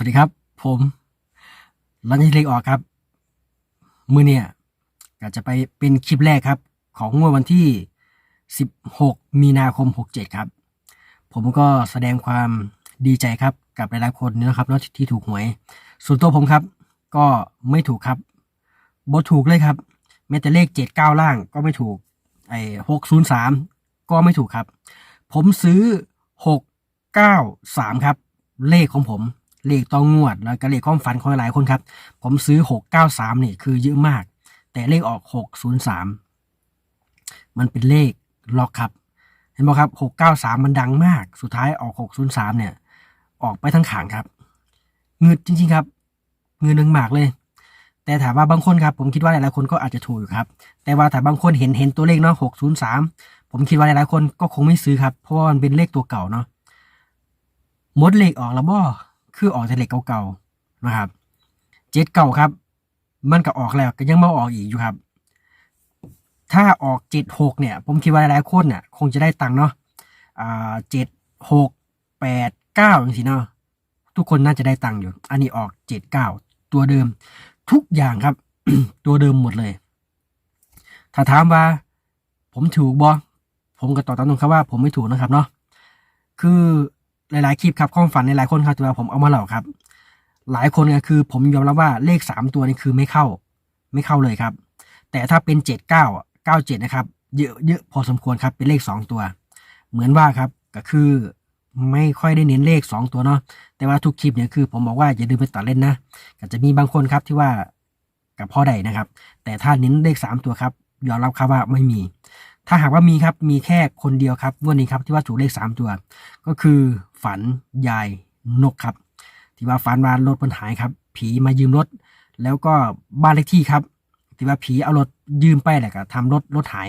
วัสดีครับ ผมลังจากที่เลขออกครับ มือเนี่ยก็จะไปเป็นคลิปแรกครับ ของงวดวันที่ 16 มีนาคม 67 ครับ ผมก็แสดงความดีใจครับกับหลายๆคนนะครับเนาะที่ถูกหวย ส่วนตัวผมครับ ก็ไม่ถูกครับบทถูกเลยครับ แม้แต่เลข 79 ล่างก็ไม่ถูก ไอ้603 ก็ไม่ถูกครับ ผมซื้อ 693 ครับ เลขของผม เลขต้องงวดแล้วก็เลขความฝันของหลายคนครับ ผมซื้อ 693นี่คือเยอะมาก แต่เลขออก 603 มันเป็นเลขล็อกครับ เห็นไหมครับ 693 มันดังมาก สุดท้ายออก 603 เนี่ย ออกไปทั้งขางครับเงินจริง ๆ ครับเงินหนึ่งหมากเลย แต่ถามว่าบางคนครับ ผมคิดว่าหลายๆคนก็อาจจะถูกอยู่ครับ แต่ว่าแต่บางคนเห็นเห็นตัวเลขเนาะ603ผมคิดว่าหลายๆคนก็คงไม่ซื้อครับ เพราะว่ามันเป็นเลขตัวเก่าเนาะมดเลขออกแล้วบ่ คือออกแต่เลขเก่าๆนะครับเจ็ดเก่าครับ มันก็ออกแล้วก็ยังมาออกอีกอยู่ครับ ถ้าออกเจ็ดหกเนี่ย ผมคิดว่าหลายๆคนเนี่ยคงจะได้ตังค์เนาะอ่าเจ็ดหกแปดเก้าอย่างสิเนาะทุกคนน่าจะได้ตังค์อยู่ อันนี้ออกเจ็ดเก้าตัวเดิม ทุกอย่างครับ ตัวเดิมหมดเลย ถ้าถามว่า ผมถูกบอผมก็ตอบตามตรงครับว่า ผมไม่ถูกนะครับเนาะคือ หลายๆคลิปครับความฝันในหลายคนครับที่ว่าผมเอามาเล่าครับ หลายคนก็คือ ผมยอมรับว่าเลขสามตัวนี่คือไม่เข้า ไม่เข้าเลยครับ แต่ถ้าเป็นเจ็ดเก้าเก้าเจ็ดนะครับ เยอะเยอะพอสมควรครับเป็นเลขสองตัว เหมือนว่าครับก็คือไม่ค่อยได้เน้นเลขสองตัวเนาะแต่ว่าทุกคลิปเนี่ยคือ ผมบอกว่าอย่าลืมไปตัดเล่นนะก็จะมีบางคนครับที่ว่ากับพ่อใดนะครับ แต่ถ้าเน้นเลขสามตัวครับยอมรับครับว่าไม่มี ถ้าหากว่ามีครับมีแค่คนเดียวครับวันนี้ครับที่ว่าถูกเลขสามตัว ก็คือ ฝันยายนกครับ ที่ว่าฝันว่ารถมันหายครับ ผีมายืมรถ แล้วก็บ้านเลขที่ครับ ที่ว่าผีเอารถยืมไปแหละก็ทำรถรถหาย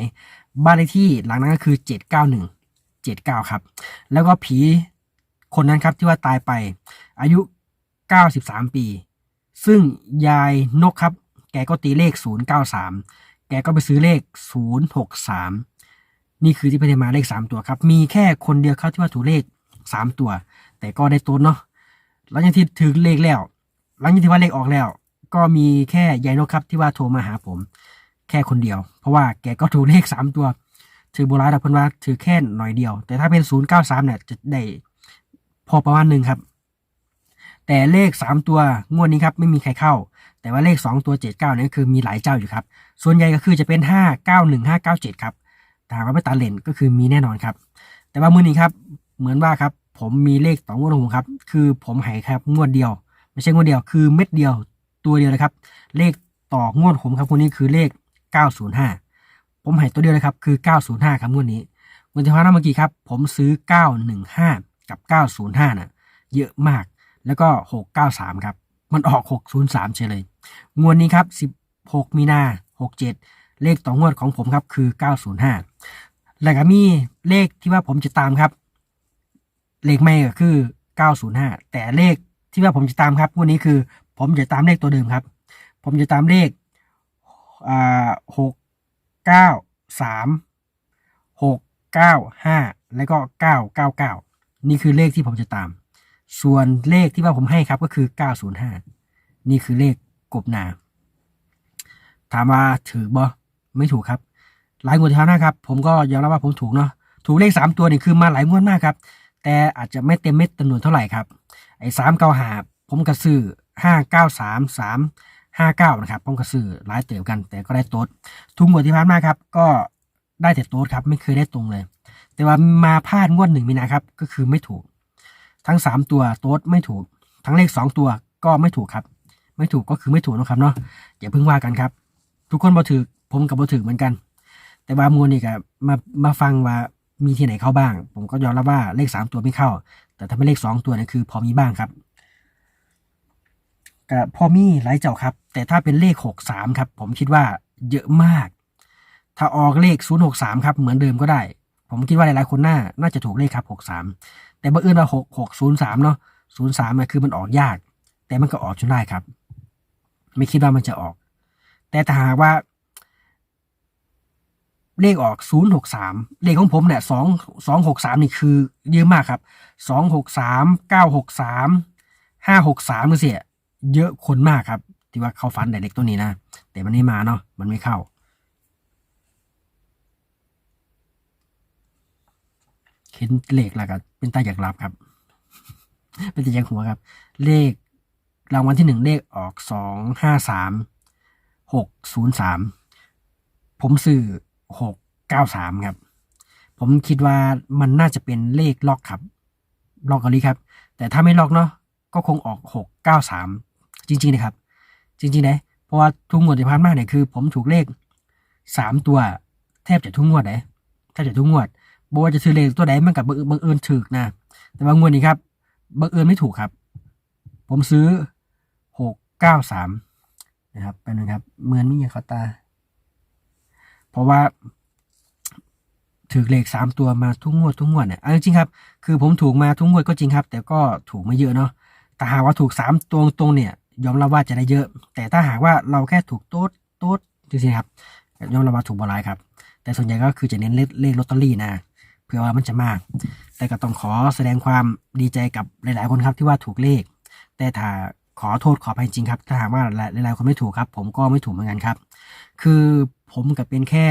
บ้านเลขที่หลังนั้นก็คือเจ็ดเก้าหนึ่งเจ็ดเก้าครับ แล้วก็ผีคนนั้นครับที่ว่าตายไป อายุเก้าสิบสามปี ซึ่งยายนกครับ แกก็ตีเลขศูนย์เก้าสามแกก็ไปซื้อเลขศูนย์หกสามนี่คือที่พมาเลขสามตัวครับ มีแค่คนเดียวครับที่ว่าถูกเลข สามตัว แต่ก็ได้ตัวเนาะหลังจากที่ถือเลขแล้ว หลังจากที่ว่าเลขออกแล้ว ก็มีแค่ยายนกครับที่ว่าโทรมาหาผม แค่คนเดียว เพราะว่าแกก็ถูกเลขสามตัว ถือโบราณแต่เพิ่นว่าถือแค่หน่อยเดียว แต่ถ้าเป็นศูนย์เก้าสามเนี่ยจะได้พอประมาณหนึ่งครับ แต่เลขสามตัวงวดนี้ครับไม่มีใครเข้า แต่ว่าเลขสองตัวเจ็ดเก้าเนี่ยคือมีหลายเจ้าอยู่ครับ ส่วนใหญ่ก็คือจะเป็นห้าเก้าหนึ่งห้าเก้าเจ็ดครับถ้าหากว่าไม่ตัดเลนก็คือมีแน่นอนครับ แต่ว่ามือนี้ครับเหมือนว่าครับ ผมมีเลขสองงวดของผมครับ คือผมให้ครับงวดเดียว ไม่ใช่งวดเดียวคือเม็ดเดียวตัวเดียวเลยครับ เลขต่องวดผมครับคนนี้คือเลข 905 ผมให้ตัวเดียวเลยครับคือ 905 ครับงวดนี้งวดที่ผ่านมาเมื่อกี้ครับ ผมซื้อ 915 กับ 905น่ะเยอะมากแล้วก็ 693 ครับ มันออก 603เฉยเลยงวดนี้ครับ 16 มีนา67 เลขต่องวดของผมครับคือ 905 แล้วก็มีเลขที่ว่าผมจะตามครับ เลขไม่ก็คือ 905 แต่เลขที่ว่าผมจะตามครับวดนี้คือ ผมจะตามเลขตัวเดิมครับ ผมจะตามเลขอ่าหกเก้าสามหกเก้าห้าแล้วก็เก้าเก้าเก้านี่คือเลขที่ผมจะตาม ส่วนเลขที่ว่าผมให้ครับก็คือเก้าศูนย์ห้านี่คือเลขกบนา ถามว่าถือบ่ไม่ถูกครับ หลายงวดที่แล้วนะครับ ผมก็ยอมรับว่าผมถูกเนาะถูกเลขสามตัวนี่คือมาหลายงวดมากครับ แต่อาจจะไม่เต็มเม็ดจำนวนเท่าไหร่ครับ ไอ้สามเก้าหาผมกระซื้อห้าเก้าสามสามห้าเก้านะครับผมกระซื้อหลายเติบกัน แต่ก็ได้โต๊ดทุกงวดที่ผ่านมาครับ ก็ได้แต่โต๊ดครับ ไม่เคยได้ตรงเลย แต่ว่ามาพลาดงวดหนึ่งมีนาครับ ก็คือไม่ถูก ทั้งสามตัวโต๊ดไม่ถูก ทั้งเลขสองตัวก็ไม่ถูกครับ ไม่ถูกก็คือไม่ถูกนะครับเนาะอย่าเพิ่งว่ากันครับ ทุกคนบ่ถือผมกับบ่ถือเหมือนกัน แต่ว่ามวลนี่ก็มามาฟังว่า มีที่ไหนเข้าบ้าง ผมก็ยอมรับว่าเลขสามตัวไม่เข้า แต่ถ้าเป็นเลขสองตัวเนี่ยคือ พอมีบ้างครับก็พอมีหลายเจ้าครับ แต่ถ้าเป็นเลขหกสามครับ ผมคิดว่าเยอะมาก ถ้าออกเลขศูนย์หกสามครับ เหมือนเดิมก็ได้ ผมคิดว่าหลายๆคนน่าน่าจะถูกเลขครับหกสามแต่บังเอิญว่าหกหกศูนย์สามเนาะศูนย์สามคือมันออกยาก แต่มันก็ออกจนได้ครับ ไม่คิดว่ามันจะออก แต่ถ้าหากว่า เลขออกศูนย์หกสามเลขของผมเนี่ยสองสองหกสามนี่คือเยอะมากครับสองหกสามเก้าหกสามห้าหกสามเสียเยอะคนมากครับที่ว่าเข้าฝันแต่เด็กตัวนี้นะ แต่มันไม่มาเนาะมันไม่เข้าเห็นเลขแล้วก็เป็นตาอยากหลับครับ เป็นตาอยากหัวครับ เลขรางวัลที่หนึ่งเลขออกสองห้าสามหกศูนย์สามผมซื้อ หกเก้าสามครับ ผมคิดว่ามันน่าจะเป็นเลขล็อกครับล็อกกันลีครับ แต่ถ้าไม่ล็อกเนาะก็คงออกหกเก้าสามจริง ๆ นะครับ จริง ๆ นะ เพราะว่าทุกงวดที่ผ่านมาเนี่ยคือ ผมถูกเลขสามตัว แทบจะทุกงวดเลยแทบจะทุกงวดบอกว่าจะซื้อเลขตัวไหนมันกับบังบังเอิญถูกนะ แต่ว่างงวดนี้ครับบังเอิญไม่ถูกครับ ผมซื้อหกเก้าสามนะครับเป็นงครับ เหมือนมีอย่างเขาตา ราะว่าถือเลขสามตัวมาทุกงวดทุกงวดเนี่ยเอาจริงครับ คือผมถูกมาทุกงวดก็จริงครับ แต่ก็ถูกไม่เยอะเนาะแต่หากว่าถูกสามตัวตรงเนี่ยยอมรับว่าจะได้เยอะ แต่ถ้าหากว่าเราแค่ถูกโต๊ดโต๊ดจริงๆครับยอมรับว่าถูกบอลายครับ แต่ส่วนใหญ่ก็คือจะเน้นเลขเลขลอตเตอรี่นะเพื่อว่ามันจะมาก แต่ก็ต้องขอแสดงความดีใจกับหลาย ๆ คนครับที่ว่าถูกเลข แต่ถ้าขอโทษขออภัยจริงครับ ถ้าหากว่าหลายๆคนไม่ถูกครับ ผมก็ไม่ถูกเหมือนกันครับ คือ ผมกับเป็นแค่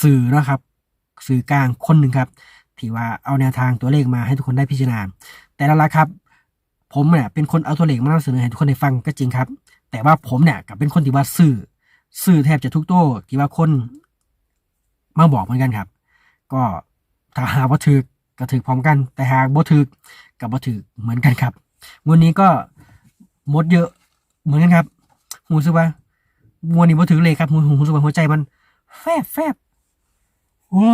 สื่อนะครับ สื่อกลางคนหนึ่งครับที่ว่าเอาแนวทางตัวเลขมาให้ทุกคนได้พิจารณา แต่ละละครับ ผมเนี่ยเป็นคนเอาตัวเลขมานำเสนอให้ทุกคนได้ฟังก็จริงครับ แต่ว่าผมเนี่ยกับเป็นคนที่ว่าสื่อสื่อแทบจะทุกโต้ที่ว่าคนมาบอกเหมือนกันครับ ก็ถ้าหาว่าถือก็ถือพร้อมกัน แต่หากบ่ถือกับบ่ถือเหมือนกันครับงวดนี้ก็หมดเยอะเหมือนกันครับหูสึกว่า งวดนี้บ่ถือเลยครับหูหูสึกว่าหัวใจมันแฟบแฟบโอ้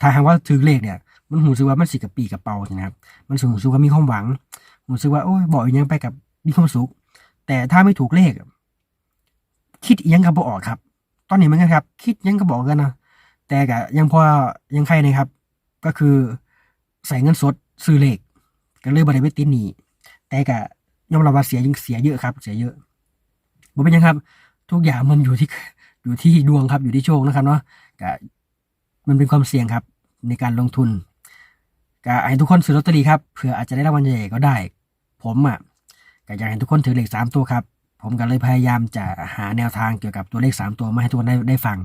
ถ้าหากว่าถือเลขเนี่ย มันหูสึกว่ามันสิกับปีกับเปาใช่ไหมครับ มันสูงสึกว่ามีความหวังหูสึกว่าโอ้ยบอกอีกอยังไปกับมีความสุข แต่ถ้าไม่ถูกเลข คิดอีกอยังกับบ่ออกครับ ตอนนี้เหมือนกันครับ คิดยังก็บอกกันนะแต่ก็ยังพอยังใครนะครับ ก็คือใส่เงินสดซื้อเลขก็เลยบริเวณติดหนีแต่ก็ ยอมรับว่าเสียยังเสียเยอะครับ เสียเยอะบ่เป็นยังครับ ทุกอย่างมันอยู่ที่อยู่ที่ดวงครับอยู่ที่โชคนะครับเนาะกมันเป็นความเสี่ยงครับ ในการลงทุนก็ให้ทุกคนซื้อลอตเตอรี่ครับเผื่ออาจจะได้รางวัลใหญ่ก็ได้ ผมอะก็อยากให้ทุกคนถือเลขสามตัวครับ ผมก็เลยพยายามจะหาแนวทางเกี่ยวกับตัวเลขสามตัวมาให้ทุกคนได้ได้ฟัง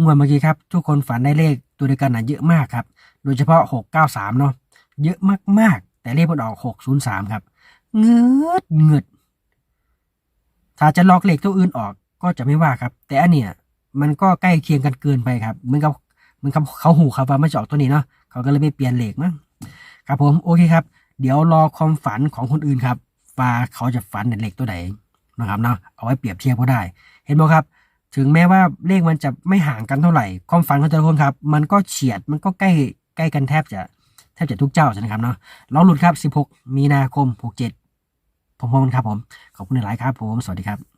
งวดเมื่อกี้ครับ ทุกคนฝันได้เลขตัวเดียวกันนะเยอะมากครับ โดยเฉพาะหกเก้าสามเนาะเยอะมากๆ แต่เลขมันออกหกศูนย์สามครับ เงืดเงืดถ้าจะลอกเลขตัวอื่นออกก็จะไม่ว่าครับ แต่อันเนี้ยมันก็ใกล้เคียงกันเกินไปครับเหมือนกับเหมือนกับเขาหูครับว่าไม่จะออกตัวนี้เนาะเขาก็เลยไม่เปลี่ยนเลขมั้งครับผมโอเคครับ เดี๋ยวรอความฝันของคนอื่นครับว่าเขาจะฝันในเลขตัวไหนนะครับเนาะเอาไว้เปรียบเทียบก็ได้ เห็นไหมครับ ถึงแม้ว่าเลขมันจะไม่ห่างกันเท่าไหร่ ความฝันของแต่ละคนครับ มันก็เฉียดมันก็ใกล้ใกล้กันแทบจะ ทบจะทุกเจ้าใช่ไหมครับเนาะเราหลุดครับ 16 มีนาคม 67 ผมพงศ์ครับผม ขอบคุณหลายครับผม สวัสดีครับ